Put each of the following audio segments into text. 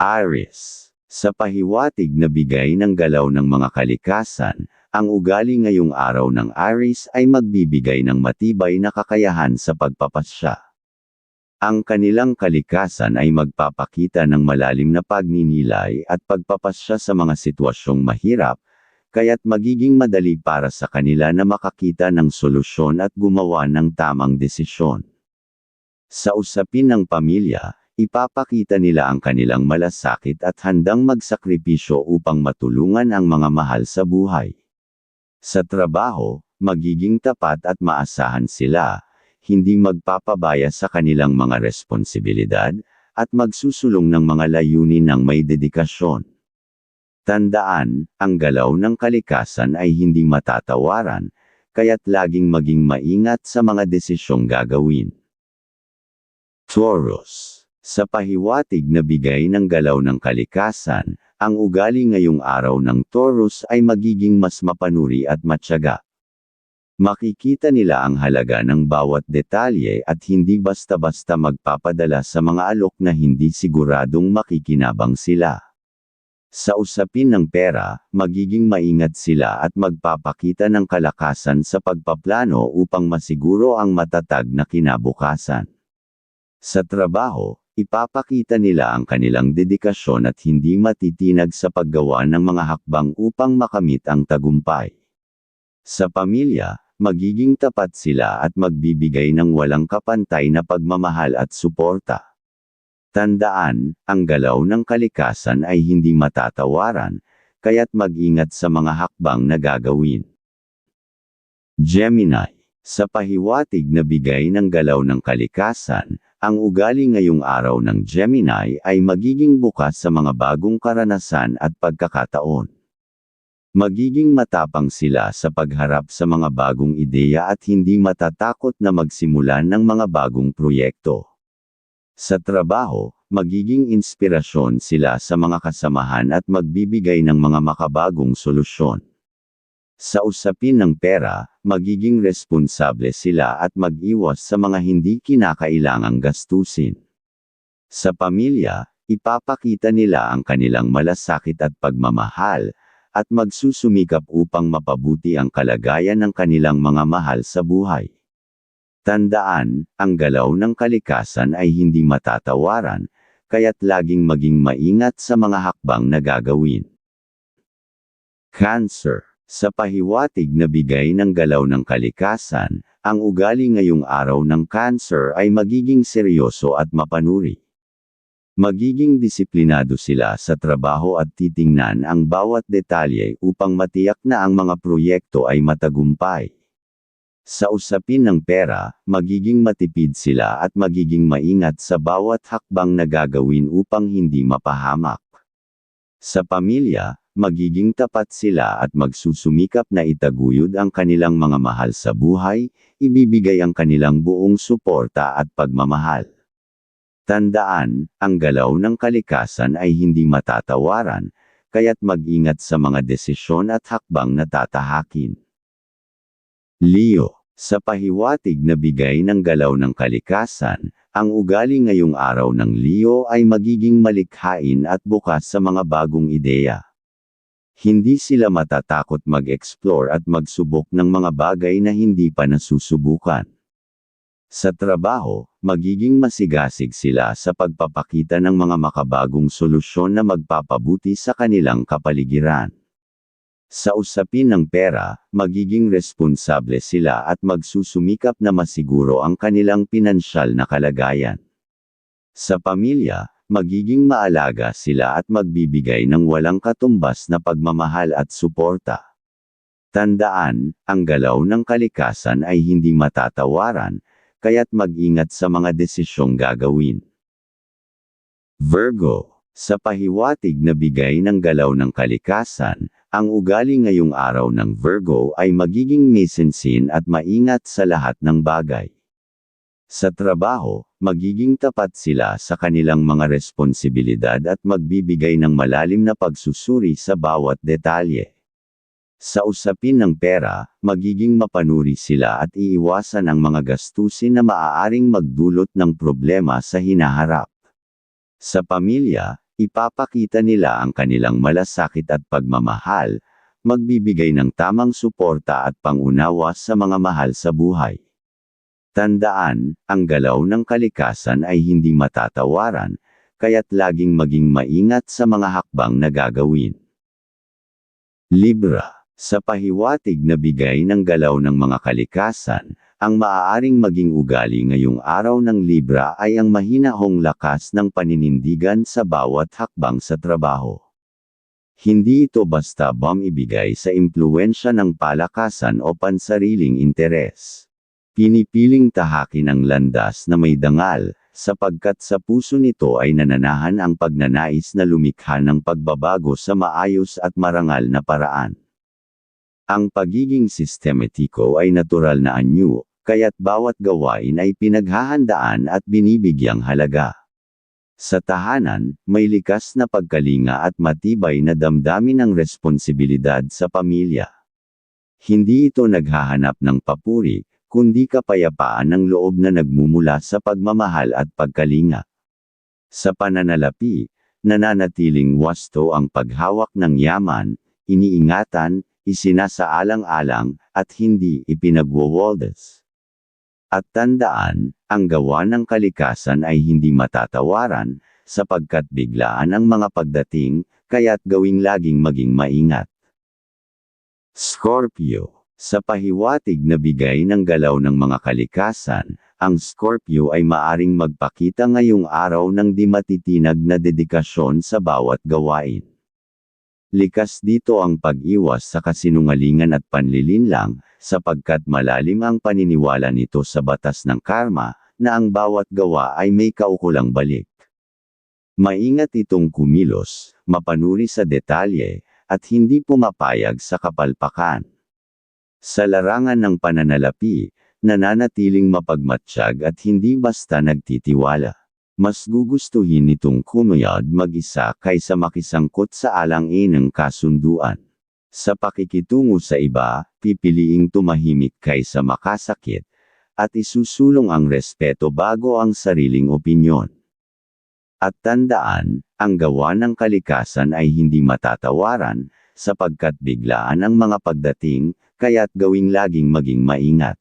Aries. Sa pahiwatig na bigay ng galaw ng mga kalikasan, ang ugali ngayong araw ng Aries ay magbibigay ng matibay na kakayahan sa pagpapasya. Ang kanilang kalikasan ay magpapakita ng malalim na pagninilay at pagpapasya sa mga sitwasyong mahirap, kaya't magiging madali para sa kanila na makakita ng solusyon at gumawa ng tamang desisyon. Sa usapin ng pamilya, ipapakita nila ang kanilang malasakit at handang magsakripisyo upang matulungan ang mga mahal sa buhay. Sa trabaho, magiging tapat at maasahan sila, hindi magpapabaya sa kanilang mga responsibilidad, at magsusulong ng mga layunin ng may dedikasyon. Tandaan, ang galaw ng kalikasan ay hindi matatawaran, kaya't laging maging maingat sa mga desisyong gagawin. Taurus sa pahiwatig na bigay ng galaw ng kalikasan, ang ugali ngayong araw ng Taurus ay magiging mas mapanuri at matyaga. Makikita nila ang halaga ng bawat detalye at hindi basta-basta magpapadala sa mga alok na hindi siguradong makikinabang sila. Sa usapin ng pera, magiging maingat sila at magpapakita ng kalakasan sa pagpaplano upang masiguro ang matatag na kinabukasan. Sa trabaho, Ipapakita nila ang kanilang dedikasyon at hindi matitinag sa paggawa ng mga hakbang upang makamit ang tagumpay. Sa pamilya, magiging tapat sila at magbibigay ng walang kapantay na pagmamahal at suporta. Tandaan, ang galaw ng kalikasan ay hindi matatawaran, kaya't mag-ingat sa mga hakbang na gagawin. Gemini sa pahiwatig na bigay ng galaw ng kalikasan, ang ugali ngayong araw ng Gemini ay magiging bukas sa mga bagong karanasan at pagkakataon. Magiging matapang sila sa pagharap sa mga bagong ideya at hindi matatakot na magsimulan ng mga bagong proyekto. Sa trabaho, magiging inspirasyon sila sa mga kasamahan at magbibigay ng mga makabagong solusyon. Sa usapin ng pera, magiging responsable sila at mag-iwas sa mga hindi kinakailangang gastusin. Sa pamilya, ipapakita nila ang kanilang malasakit at pagmamahal, at magsusumikap upang mapabuti ang kalagayan ng kanilang mga mahal sa buhay. Tandaan, ang galaw ng kalikasan ay hindi matatawaran, kaya't laging maging maingat sa mga hakbang na gagawin. Cancer sa pahiwatig na bigay ng galaw ng kalikasan, ang ugali ngayong araw ng cancer ay magiging seryoso at mapanuri. Magiging disiplinado sila sa trabaho at titingnan ang bawat detalye upang matiyak na ang mga proyekto ay matagumpay. Sa usapin ng pera, magiging matipid sila at magiging maingat sa bawat hakbang na gagawin upang hindi mapahamak. Sa pamilya, magiging tapat sila at magsusumikap na itaguyod ang kanilang mga mahal sa buhay, ibibigay ang kanilang buong suporta at pagmamahal. Tandaan, ang galaw ng kalikasan ay hindi matatawaran, kaya't mag-ingat sa mga desisyon at hakbang na tatahakin. Leo, sa pahiwatig na bigay ng galaw ng kalikasan, ang ugali ngayong araw ng Leo ay magiging malikhain at bukas sa mga bagong ideya. Hindi sila matatakot mag-explore at magsubok ng mga bagay na hindi pa nasusubukan. Sa trabaho, magiging masigasig sila sa pagpapakita ng mga makabagong solusyon na magpapabuti sa kanilang kapaligiran. Sa usapin ng pera, magiging responsable sila at magsusumikap na masiguro ang kanilang pinansyal na kalagayan. Sa pamilya, magiging maalaga sila at magbibigay ng walang katumbas na pagmamahal at suporta. Tandaan, ang galaw ng kalikasan ay hindi matatawaran, kaya't mag-ingat sa mga desisyong gagawin. Virgo, sa pahiwatig na bigay ng galaw ng kalikasan, ang ugali ngayong araw ng Virgo ay magiging mesensin at maingat sa lahat ng bagay. Sa trabaho, magiging tapat sila sa kanilang mga responsibilidad at magbibigay ng malalim na pagsusuri sa bawat detalye. Sa usapin ng pera, magiging mapanuri sila at iiwasan ang mga gastusin na maaaring magdulot ng problema sa hinaharap. Sa pamilya, ipapakita nila ang kanilang malasakit at pagmamahal, magbibigay ng tamang suporta at pangunawa sa mga mahal sa buhay. Tandaan, ang galaw ng kalikasan ay hindi matatawaran, kaya't laging maging maingat sa mga hakbang na gagawin. Libra sa pahiwatig na bigay ng galaw ng mga kalikasan, ang maaaring maging ugali ngayong araw ng Libra ay ang mahinahong lakas ng paninindigan sa bawat hakbang sa trabaho. Hindi ito basta bam ibigay sa impluensya ng palakasan o pansariling interes. Pinipiling tahakin ang landas na may dangal, sapagkat sa puso nito ay nananahan ang pagnanais na lumikha ng pagbabago sa maayos at marangal na paraan. Ang pagiging sistematiko ay natural na anyo, kaya't bawat gawain ay pinaghahandaan at binibigyang halaga. Sa tahanan, may likas na pagkalinga at matibay na damdamin ng responsibilidad sa pamilya. Hindi ito naghahanap ng papuri, kundi kapayapaan ng loob na nagmumula sa pagmamahal at pagkalinga. Sa pananalapi, nananatiling wasto ang paghawak ng yaman, iniingatan, isinasaalang-alang, at hindi ipinagwawaldes. At tandaan, ang gawa ng kalikasan ay hindi matatawaran, sapagkat biglaan ang mga pagdating, kaya't gawing laging maging maingat. Scorpio sa pahiwatig na bigay ng galaw ng mga kalikasan, ang Scorpio ay maaring magpakita ngayong araw ng di matitinag na dedikasyon sa bawat gawain. Likas dito ang pag-iwas sa kasinungalingan at panlilinlang, sapagkat malalim ang paniniwala nito sa batas ng karma, na ang bawat gawa ay may kaukulang balik. Maingat itong kumilos, mapanuri sa detalye, at hindi pumapayag sa kapalpakan. Sa larangan ng pananalapi, nananatiling mapagmatsyag at hindi basta nagtitiwala. Mas gugustuhin nitong kumayad mag-isa kaysa makisangkot sa alang-inang kasunduan. Sa pakikitungo sa iba, pipiliing tumahimik kaysa makasakit, at isusulong ang respeto bago ang sariling opinyon. At tandaan, ang gawa ng kalikasan ay hindi matatawaran, sapagkat biglaan ang mga pagdating, kaya't gawing laging maging maingat.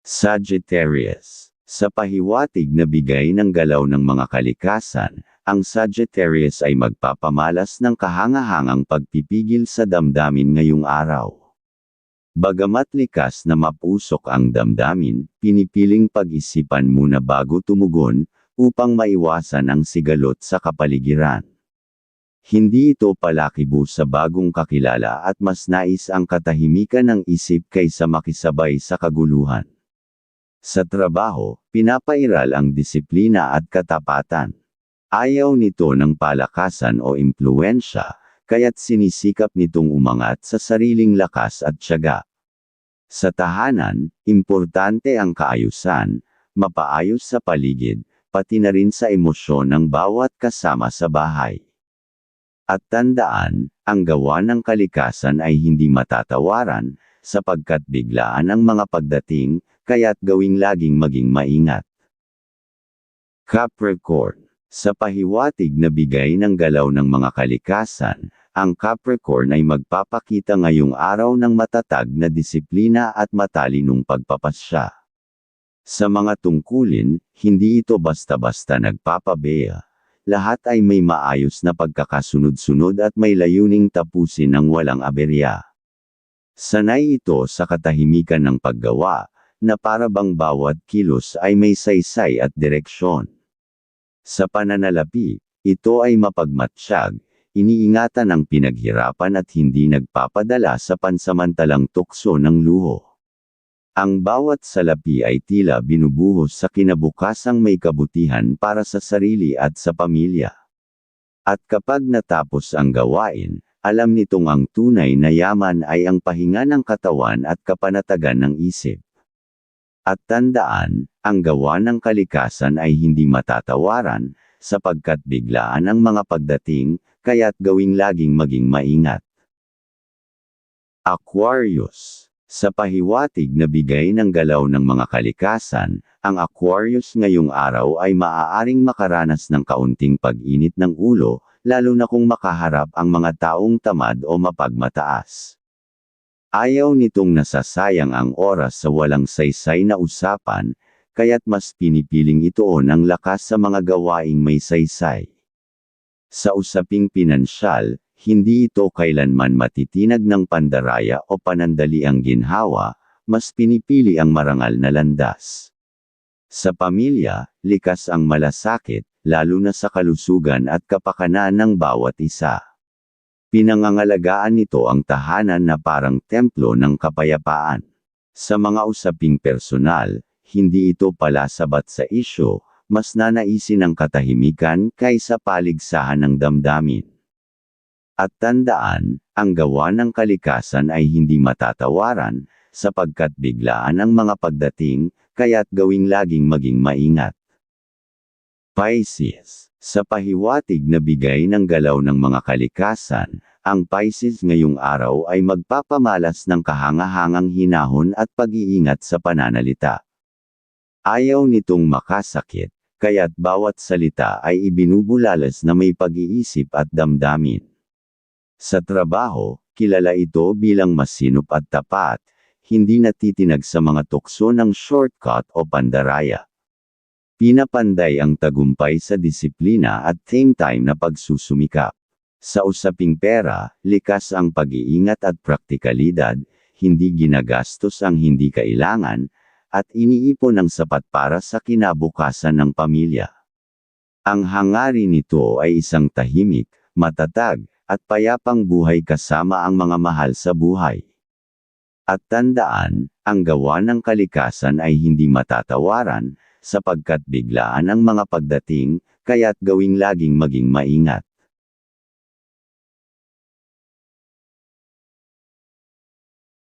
Sagittarius Sa pahiwatig na bigay ng galaw ng mga kalikasan, ang Sagittarius ay magpapamalas ng kahangahangang pagpipigil sa damdamin ngayong araw. Bagamat likas na mapusok ang damdamin, pinipiling pag-isipan muna bago tumugon, upang maiwasan ang sigalot sa kapaligiran. Hindi ito palakibo sa bagong kakilala at mas nais ang katahimikan ng isip kaysa makisabay sa kaguluhan. Sa trabaho, pinapairal ang disiplina at katapatan. Ayaw nito ng palakasan o impluensya, kaya't sinisikap nitong umangat sa sariling lakas at tiyaga. Sa tahanan, importante ang kaayusan, mapaayos sa paligid, pati na rin sa emosyon ng bawat kasama sa bahay. At tandaan, ang gawa ng kalikasan ay hindi matatawaran, sapagkat biglaan ang mga pagdating, kaya't gawing laging maging maingat. Capricorn Sa pahiwatig na bigay ng galaw ng mga kalikasan, ang Capricorn ay magpapakita ngayong araw ng matatag na disiplina at matalinong pagpapasya. Sa mga tungkulin, hindi ito basta-basta nagpapabeya, lahat ay may maayos na pagkakasunod-sunod at may layuning tapusin ng walang aberya. Sanay ito sa katahimikan ng paggawa, na para bang bawat kilos ay may saysay at direksyon. Sa pananalapi, ito ay mapagmatsyag, iniingatan ang pinaghirapan at hindi nagpapadala sa pansamantalang tukso ng luho. Ang bawat salapi ay tila binubuhos sa kinabukasang may kabutihan para sa sarili at sa pamilya. At kapag natapos ang gawain, alam nitong ang tunay na yaman ay ang pahinga ng katawan at kapanatagan ng isip. At tandaan, ang gawa ng kalikasan ay hindi matatawaran, sapagkat biglaan ang mga pagdating, kaya't gawing laging maging maingat. Aquarius Sa pahiwatig na bigay ng galaw ng mga kalikasan, ang Aquarius ngayong araw ay maaaring makaranas ng kaunting pag-init ng ulo, lalo na kung makaharap ang mga taong tamad o mapagmataas. Ayaw nitong nasasayang ang oras sa walang saysay na usapan, kaya't mas pinipiling itoon ang lakas sa mga gawaing may saysay. Sa usaping pinansyal, hindi ito kailanman matitinag ng pandaraya o panandali ang ginhawa, mas pinipili ang marangal na landas. Sa pamilya, likas ang malasakit, lalo na sa kalusugan at kapakanan ng bawat isa. Pinangangalagaan nito ang tahanan na parang templo ng kapayapaan. Sa mga usaping personal, hindi ito pala sabat sa isyo, mas nanaisin ang katahimikan kaysa paligsahan ng damdamin. At tandaan, ang gawa ng kalikasan ay hindi matatawaran, sapagkat biglaan ang mga pagdating, kaya't gawing laging maging maingat. Pisces Sa pahiwatig na bigay ng galaw ng mga kalikasan, ang Pisces ngayong araw ay magpapamalas ng kahangahangang hinahon at pag-iingat sa pananalita. Ayaw nitong makasakit, kaya't bawat salita ay ibinubulalas na may pag-iisip at damdamin. Sa trabaho, kilala ito bilang masinop at tapat, hindi natitinag sa mga tukso ng shortcut o pandaraya. Pinapanday ang tagumpay sa disiplina at same time na pagsusumikap. Sa usaping pera, likas ang pag-iingat at praktikalidad, hindi ginagastos ang hindi kailangan, at iniipon ng sapat para sa kinabukasan ng pamilya. Ang hangarin nito ay isang tahimik, matatag, at payapang buhay kasama ang mga mahal sa buhay. At tandaan, ang gawa ng kalikasan ay hindi matatawaran, sapagkat biglaan ang mga pagdating, kaya't gawing laging maging maingat.